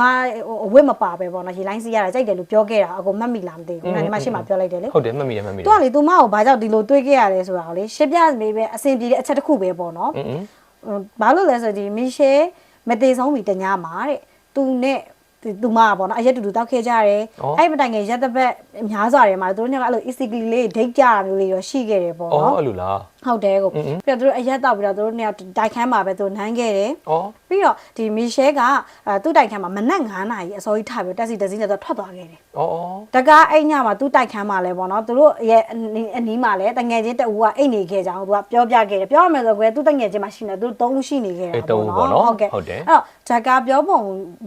အဝတ်မပါပဲပေါ့နော်ရေလိုင်းစီးရတာကြိုက်တယ်လို့ပြောခဲ့တာအကိုမှတ်မိလားမသိဘူးခုနကညီမရှိမှပြောလိုက်တယ်လေဟုတ်တယ်မှတ်မိတယ်မှတ်မိတယ်သူကလေသူမကိုဘာကြောင့်ဒီလိုတွေးခဲ့ရလဲဆိုတာကိုလေရှင်းပြမေးပဲအဆင်ပြေတဲ့အချက်တစ်ခုပဲပေါ့နော်ဘာလို့လဲဆိုဒီ Michelle မသေးဆုံးပြီတ냐မှာတဲ့သူနဲ့ သူမကပေါ့နော်အရက်တူတူတောက်ခဲ့ကြတယ်ဩအဲ့မတိုင်ခင်ရက်တစ်ပတ်အများစွာတွေမှာသူတို့ညကအဲ့လို easily လေးဒိတ်ကြတာမျိုးလေးရောရှိခဲ့တယ်ပေါ့အော်နော်အဲ့လိုလားဟုတ်တယ်ကိုပြီးတော့သူတို့အရက်တောက်ပြီးတော့သူတို့နေရာတိုက်ခန်းမှာပဲသူနန်းခဲ့တယ်ဩပြီးတော့ဒီမီရှဲကသူ့တိုက်ခန်းမှာမနက်9နာရီအစောကြီးထပြီးတက်စီတက်စီနဲ့သူထွက်သွားခဲ့တယ်ဩတကားအဲ့ညမှာသူ့တိုက်ခန်းမှာလဲပေါ့နော်သူတို့ရဲ့အနီးမှာလဲတငယ်ချင်းတအူကအိတ်နေခဲ့ကြအောင်သူကပြောပြခဲ့တယ်ပြောရမယ်ဆိုကွယ်သူ့တငယ်ချင်းမှာရှိနေသူတို့သုံးဦးရှိနေခဲ့တာပေါ့နော်ဟုတ်ကဲ့ဟုတ်တယ်အဲ့တော့တကားပြောပုံ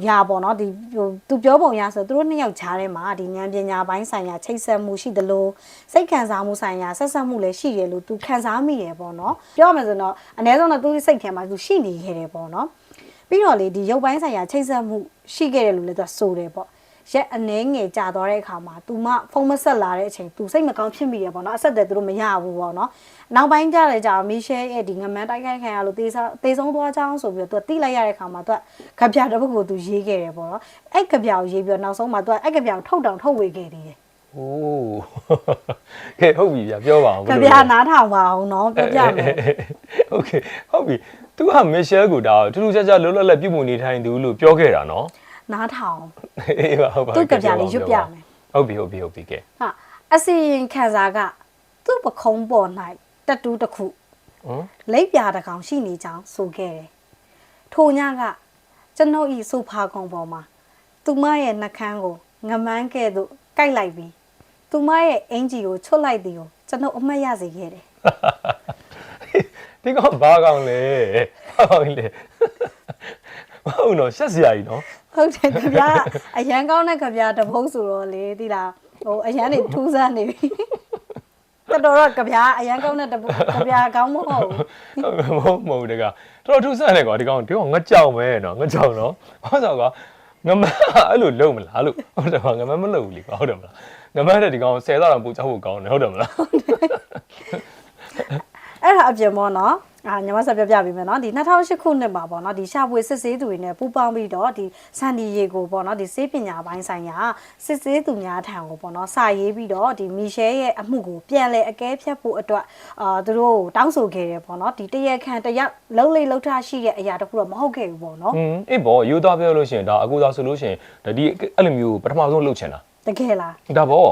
ရပေါ့နော်ဒီဟိုသူပြောပုံရဆိုသူတို့နှစ်ယောက်ကြားထဲမှာဒီဉာဏ်ပညာပိုင်းဆိုင်ရာချိတ်ဆက်မှုရှိသလိုစိတ်ခံစားမှုဆိုင်ရာဆက်ဆက်မှုလည်းရှိတယ်လို့သူခံစားမိတယ်ပေါ့နော်ပြောရမယ်ဆိုတော့အ ਨੇ ဆုံးတော့သူ့စိတ်ထဲမှာသူရှိနေခဲ့တယ်ပေါ့နော်ပြီးတော့လေဒီရုပ်ပိုင်းဆိုင်ရာချိတ်ဆက်မှုရှိခဲ့တယ်လို့လည်းသူကဆိုတယ်ပေါ့ ရက်အနှဲငယ်ကြာသွားတဲ့အခါမှာ तू မဖုန်းမဆက်လာတဲ့အချိန် तू စိတ်မကောင်းဖြစ်မိတယ်ပေါ့နော်အဆက်တယ်သူတို့မရဘူးပေါ့နော်နောက်ပိုင်းကျတယ်ကြာမီရှယ်ရဲ့ဒီငမန်းတိုက်ခိုက်ခံရလို့တေးစားတေးဆုံးသွားကြအောင်ဆိုပြီးတော့ तू တိလိုက်ရတဲ့အခါမှာ तू ကကြပြတစ်ပုဒ်ကို तू ရေးခဲ့တယ်ပေါ့နော်အဲ့ကြပြကိုရေးပြီးတော့နောက်ဆုံးမှာ तू အဲ့ကြပြကိုထုတ်တောင်ထုတ်ဝေခဲ့သေးတယ် โอ้ကဲဟုတ်ပြီဗျာပြောပါအောင် ကြပြနားထောင်ပါအောင်နော်ပြောပြမယ် โอเคဟုတ်ပြီသူကမစ်ရှယ်ကိုဒါထူးထူးခြားခြားလောလောလတ်ပြုတ်မှုနေထိုင်သူလို့ပြောခဲ့တာနော် နားထောင် အေးပါဟုတ်ပါ သူကြပြလေးရွတ်ပြမယ် ဟုတ်ပြီဟုတ်ပြီဟုတ်ပြီကဲ ဟာအစီရင်ခံစားကသူ့ပခုံးပေါ်၌တက်တူးတစ်ခု ဟမ် လိပ်ပြာတစ်ကောင်ရှိနေကြောင်းဆိုခဲ့တယ်။ထိုညကကျွန်ုပ်ဤဆိုဖာကုံပေါ်မှာသူမရဲ့နှကန်းကိုငမန်းကဲ့သို့ကိုက်လိုက်ပြီး သူမရဲ့အင်ဂျီကိုချွတ်လိုက်သည်ကိုကျွန်ုပ်အမှတ်ရစေခဲ့တယ်ဒီကောင်ဘာကောင်လဲဘာကောင်လဲမဟုတ်တော့ရှက်စရာကြီးနော်။ဟုတ်တယ်ကြပြားအရန်ကောင်းတဲ့ကြပြားတစ်ပုတ်ဆိုတော့လေဒီလားဟိုအရန်နေထူးဆန်းနေပြီ။တော်တော်တော့ကြပြားအရန်ကောင်းတဲ့တစ်ပုတ်ကြပြားကောင်းမဟုတ်ဘူးမဟုတ်မဟုတ်တကတော်တော်ထူးဆန်းတယ်ကွာဒီကောင်ဒီကောင်ငကြောင်ပဲနော်ငကြောင်နော်ဘာသာကငမအဲ့လိုလုံးမလားလို့ဟုတ်တယ်ပါငမမလုပ်ဘူးလေကွာဟုတ်တယ်မလား ငမတဲ့ဒီကောင်ဆယ်သားတော့ပူချဖို့ကောင်းတယ်ဟုတ်တယ်မလားအဲ့ဒါအပြင်ပေါ့နော်အာညီမဆက်ပြပြပေးမယ်နော်ဒီ2008ခုနှစ်မှာပေါ့နော်ဒီရှာဖွေစစ်ဆေးသူတွေနဲ့ပူးပေါင်းပြီးတော့ဒီစန်ဒီယေကိုပေါ့နော်ဒီစေးပညာပိုင်းဆိုင်ရာစစ်ဆေးသူများထံကိုပေါ့နော်စာရေးပြီးတော့ဒီမီရှယ်ရဲ့အမှုကိုပြန်လဲအကဲဖြတ်ဖို့အတွက်အာသူတို့တောင်းဆိုခဲ့တယ်ပေါ့နော်ဒီတရက်ခန့်တရက်လုံးလေးလှုပ်ထားရှိတဲ့အရာတခုတော့မဟုတ်ခဲ့ဘူးပေါ့နော်อืมအေးဘောယူသားပြောလို့ရှိရင်ဒါအကူသားဆိုလို့ရှိရင်ဒါဒီအဲ့လိုမျိုးပထမဆုံးလုပ်ချင်တာ တကယ်လားဒါဘော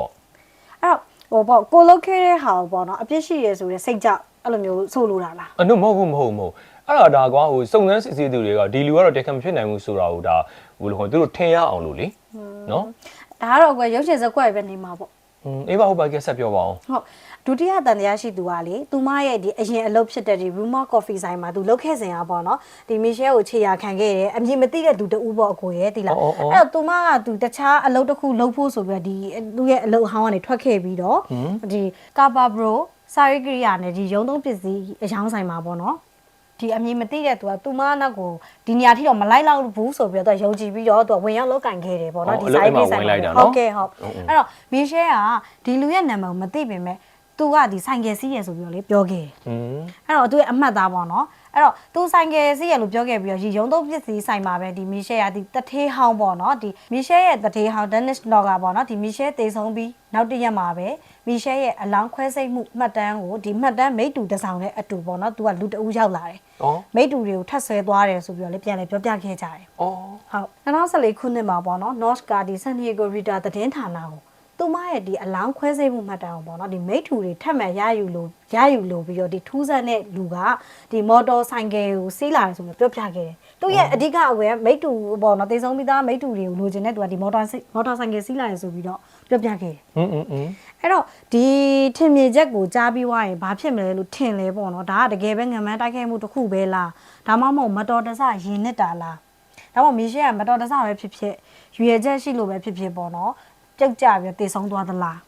အဲ့တော့ဟိုပေါ့ကိုလုတ်ခဲ့တဲ့ဟာကိုပေါ့နော်အပြစ်ရှိရဲဆိုတဲ့စိတ်ကြောက်အဲ့လိုမျိုးဆိုလိုတာလားအနုမဟုတ်ဘူးမဟုတ်ဘူးမဟုတ်အဲ့ဒါဒါကွာဟိုစုံစမ်းစစ်ဆေးသူတွေကဒီလူကတော့တက်ခံမဖြစ်နိုင်ဘူးဆိုတာဟိုဒါဟိုလိုဟိုသူတို့ထင်ရအောင်လို့လေနော်ဒါကတော့ကွယ်ရုပ်ရှင်ဇက်ကွက်ပဲနေမှာပေါ့อืมအေးပါဟုတ်ပါကဲဆက်ပြောပါအောင်ဟုတ် ဒုတိယတန်တရားရှိသူကလေသူမရဲ့ဒီအရင်အလုပ်ဖြစ်တဲ့ဒီ Rumor Coffee ဆိုင်မှာသူလုပ်ခဲ့စဉ်อ่ะပေါ့နော်ဒီ Michelle ကိုခြေရာခံခဲ့တယ်အမည်မသိတဲ့သူတူပေါ့အကိုရဲ့တိလားအော်အော်အဲ့တော့သူမကသူတခြားအလုပ်တစ်ခုလုပ်ဖို့ဆိုပြီးတော့ဒီသူရဲ့အလုပ်အဟောင်းကနေထွက်ခဲ့ပြီးတော့ဒီကာဘာဘရိုစာရီကရီယာနဲ့ဒီရုံသုံးပစ္စည်းအယောင်းဆိုင်မှာပေါ့နော်ဒီအမည်မသိတဲ့သူကသူမနောက်ကိုဒီနေရာထိတော့မလိုက်လောက်ဘူးဆိုပြီးတော့သူကယုံကြည်ပြီးတော့သူကဝင်ရောက်လောက်ကင်ခဲ့တယ်ပေါ့နော်အော်ဒီစာရီကရီယာဆိုင်အလုပ်အိမ်မှာဝင်လိုက်တာမှာနော်ဟုတ်ကဲ့ဟုတ်အဲ့တော့မီရှဲကဒီလူရဲ့နာမည်ကိုမသိပေမဲ့ သူကဒီဆိုင်ကယ်စီးရယ်ဆိုပြီးတော့လေပြောခဲ့တယ်อืมအဲ့တော့သူရဲ့အမှတ်သားပေါ့နော်အဲ့တော့သူဆိုင်ကယ်စီးရယ်လို့ပြောခဲ့ပြီးတော့ရေရုံသုံးပစ္စည်းဆိုင်မှာပဲဒီမီရှဲကဒီတထေးဟောင်းပေါ့နော်ဒီမီရှဲရဲ့တထေးဟောင်းဒန်နစ်နော်ကပေါ့နော်ဒီမီရှဲတေဆုံးပြီးနောက်တစ်ရက်မှာပဲမီရှဲရဲ့အလောင်းခွဲစိတ်မှုမှတ်တမ်းကိုဒီမှတ်တမ်းမိတူတစ်ဆောင်နဲ့အတူပေါ့နော်သူကလူတအူးရောက်လာတယ်ဩမိတူတွေကိုထပ်ဆွဲသွားတယ်ဆိုပြီးတော့လေပြန်လေပြောပြခဲ့ကြတယ်ဩဟုတ်2014ခုနှစ်မှာပေါ့နော် North Cardi San Diego Rita သတင်းဌာနကို သူမရဲ့ဒီအလောင်းခွဲစိတ်မှုမှတ်တမ်းကိုပေါ့နော်ဒီမိတ္တူတွေထပ်မံရယူလို့ရယူလို့ပြီးတော့ဒီထူးဆန်းတဲ့လူကဒီမော်တော်ဆိုင်ကယ်ကိုစီးလာတယ်ဆိုပြီးပြောပြခဲ့တယ်သူရဲ့အဓိကအဝယ်ကမိတ္တူပေါ့နော်တေဆုံးပြီးသားမိတ္တူတွေကိုလိုချင်တဲ့သူကဒီမော်တော်မော်တော်ဆိုင်ကယ်စီးလာတယ်ဆိုပြီးတော့ပြောပြခဲ့တယ် อืมอืมอืม အဲ့တော့ဒီထင်မြင်ချက်ကိုကြားပြီးွားရင်ဘာဖြစ်မလဲလို့ထင်လဲပေါ့နော်ဒါကတကယ်ပဲငံမန်းတိုက်ခိုက်မှုတစ်ခုပဲလားဒါမှမဟုတ်မတော်တဆရင်နစ်တာလားဒါမှမဟုတ်မီရှဲကမတော်တဆပဲဖြစ်ဖြစ်ရွေချက်ရှိလို့ပဲဖြစ်ဖြစ်ပေါ့နော် ပြုတ်ကြပြီးတေဆုံးသွားသလား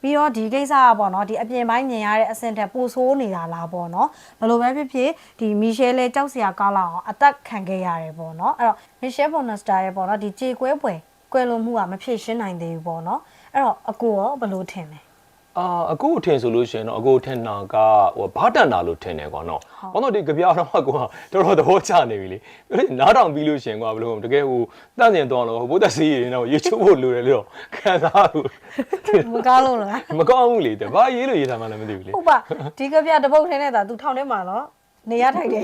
ပြီးတော့ဒီကိစ္စကပေါ့နော်ဒီအပြင်ပိုင်းမြင်ရတဲ့အဆင့်တက်ပိုဆိုးနေတာလားပေါ့နော်ဘယ်လိုပဲဖြစ်ဖြစ်ဒီမီရှဲလဲကြောက်စရာကောင်းလာအောင်အသက်ခံခဲ့ရတယ်ပေါ့နော်အဲ့တော့မီရှဲဘော်နစတာရဲ့ပေါ့နော်ဒီကြေကွဲပွဲကွယ်လွန်မှုကမဖြစ်ရှင်းနိုင်သေးဘူးပေါ့နော်အဲ့တော့အကိုရောဘယ်လိုထင်လဲ အာအကိုထင်ဆိုလို့ရှိရင်တော့အကိုထင်တာကဟိုဘာတန်တာလို့ထင်တယ်ကွာနော်ဘာလို့ဒီကြပြတော့ကွာတော်တော်သဘောကျနေပြီလေနားထောင်ပြီးလို့ရှိရင်ကွာဘယ်လိုတကယ်ဟိုတန့်စင်တော့လို့ဘုဒ္ဓစီရင်တော့ရေချိုးဖို့လိုတယ်လို့ခံစားလို့မကားလို့လားမကောင်းဘူးလေတဲ့ဘာရေးလို့ရေးထားမှလည်းမသိဘူးလေဟုတ်ပါဒီကပြတပုတ်ထင်းနေတာ तू ထောင်ထဲမှာနော်နေရထိုက်တယ်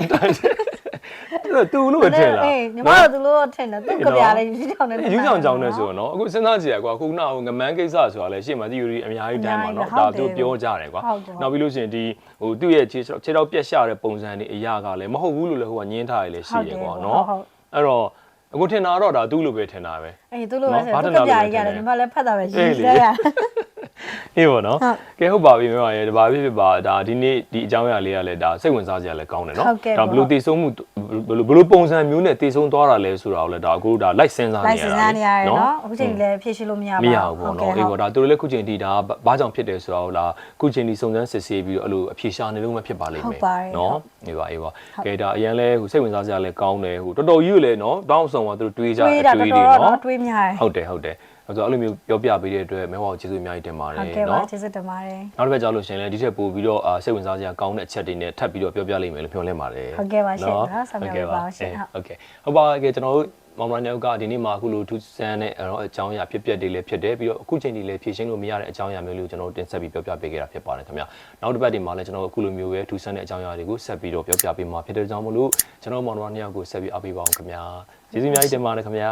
အဲ့တူလို့ထင်လားအေးညီမတို့သူလို့ထင်တယ်သူကပြလည်းယူထောင်ထဲယူဆောင်ကြောင်းနဲ့ဆိုတော့နော်အခုစဉ်းစားကြည့်ရကွာခုနကငမန်းကိစ္စဆိုတာလည်းရှေ့မှာဒီယူရီအများကြီးတိုင်းမှာနော်ဒါသူပြောကြတယ်ကွာနောက်ပြီးလို့ရှိရင်ဒီဟိုသူ့ရဲ့ခြေခြေတော့ပြက်ရှတဲ့ပုံစံတွေအရာကလည်းမဟုတ်ဘူးလို့လည်းဟိုကညင်းထားရလေရှိရကွာနော်အဲ့တော့အခုထင်တာတော့ဒါသူ့လိုပဲထင်တာပဲအေးသူလို့ပဲဆိုသူကပြကြီးရတယ်ညီမလည်းဖတ်တာပဲရည်လဲရဟေးပေါ့နော်ဟုတ်ကဲဟုတ်ပါပြီမပါရေတပါဖြစ်ဖြစ်ပါဒါဒီနေ့ဒီအကြောင်းအရာလေးကလည်းဒါစိတ်ဝင်စားစရာလည်းကောင်းတယ်နော်ဟုတ်ကဲ့ဒါဘယ်လိုတည်ဆုံးမှုဘယ်လိုဘယ်လိုပုံစံမျိုးနဲ့တည်ဆုံးသွားတာလဲဆိုတာကိုလည်းဒါအခုဒါလိုက်စဉ်းစားလိုနေက်ရစင်တာစားနေရတယ်နော်အခုချိန်လည်းဖြည့်ရှင်းလို့မရပါမရဘူးပေါ့နော်အေးပေါ့ဒါသူတို့လည်းခုချိန်ထိဒါဘာကြောင့်ဖြစ်တယ်ဆိုတာကိုလာခုချိန်ထိစုံစမ်းစစ်ဆေးပြီးတော့အဲ့လိုအဖြေရှာနေလို့မဖြစ်ပါလိမ့်မယ်နော်အေးပါအေးပါကဲဒါအရင်လဲဟိုစိတ်ဝင်စားစရာလည်းကောင်းတယ်ဟိုတော်တော်ကြီးကိုလည်းနော်တောင်းဆောင်ကသူတို့တွေးကြတွေးတာအတော်တွေးတွေတော်နော်တော့လေးများတယ်ဟုတ်တယ်ဟုတ်တယ်ဆိုတော့အဲ့လိုမျိုးပြောပြပေးတဲ့အတွက်မဲဝါကိုကျေးဇူးအများကြီးတင်ပါတယ်ဟုတ်ကဲ့ပါကျေးဇူးတင်ပါတယ်နောက်တစ်ခါကြောက်လို့ရှင်လဲဒီထက်ပိုပြီးတော့စိတ်ဝင်စားစရာကောင်းတဲ့အချက်တွေနဲ့ထပ်ပြီးတော့ပြောပြလိမ့်မယ်လို့ပြောလဲပါတယ်ဟုတ်ကဲ့ပါရှင်နော်ဆက်ပြောပါရှင်ဟုတ်ကဲ့ဟုတ်ပါကဲကျွန်တော်တို့မောင်မနဲ့ကဒီနေ့မှာအခုလိုထူးဆန်းတဲ့အကြောင်းအရာဖြစ်ပျက်တွေလည်းဖြစ်တယ်ပြီးတော့အခုချိန်ထိလည်းဖြည့်ရှင်းလို့မရတဲ့အကြောင်းအရာမျိုးလေးကိုကျွန်တော်တင်ဆက်ပြီးပြောပြပေးခဲ့တာဖြစ်ပါတယ်ခင်ဗျာနောက်တစ်ပတ်ဒီမှာလည်းကျွန်တော်အခုလိုမျိုးပဲထူးဆန်းတဲ့အကြောင်းအရာတွေကိုဆက်ပြီးတော့ပြောပြပေးမှာဖြစ်တဲ့ကြောင့်မလို့ကျွန်တော်မောင်မနဲ့ကိုဆက်ပြီးအားပေးပါအောင်ခင်ဗျာကျေးဇူးအများကြီးတင်ပါတယ်ခင်ဗျာ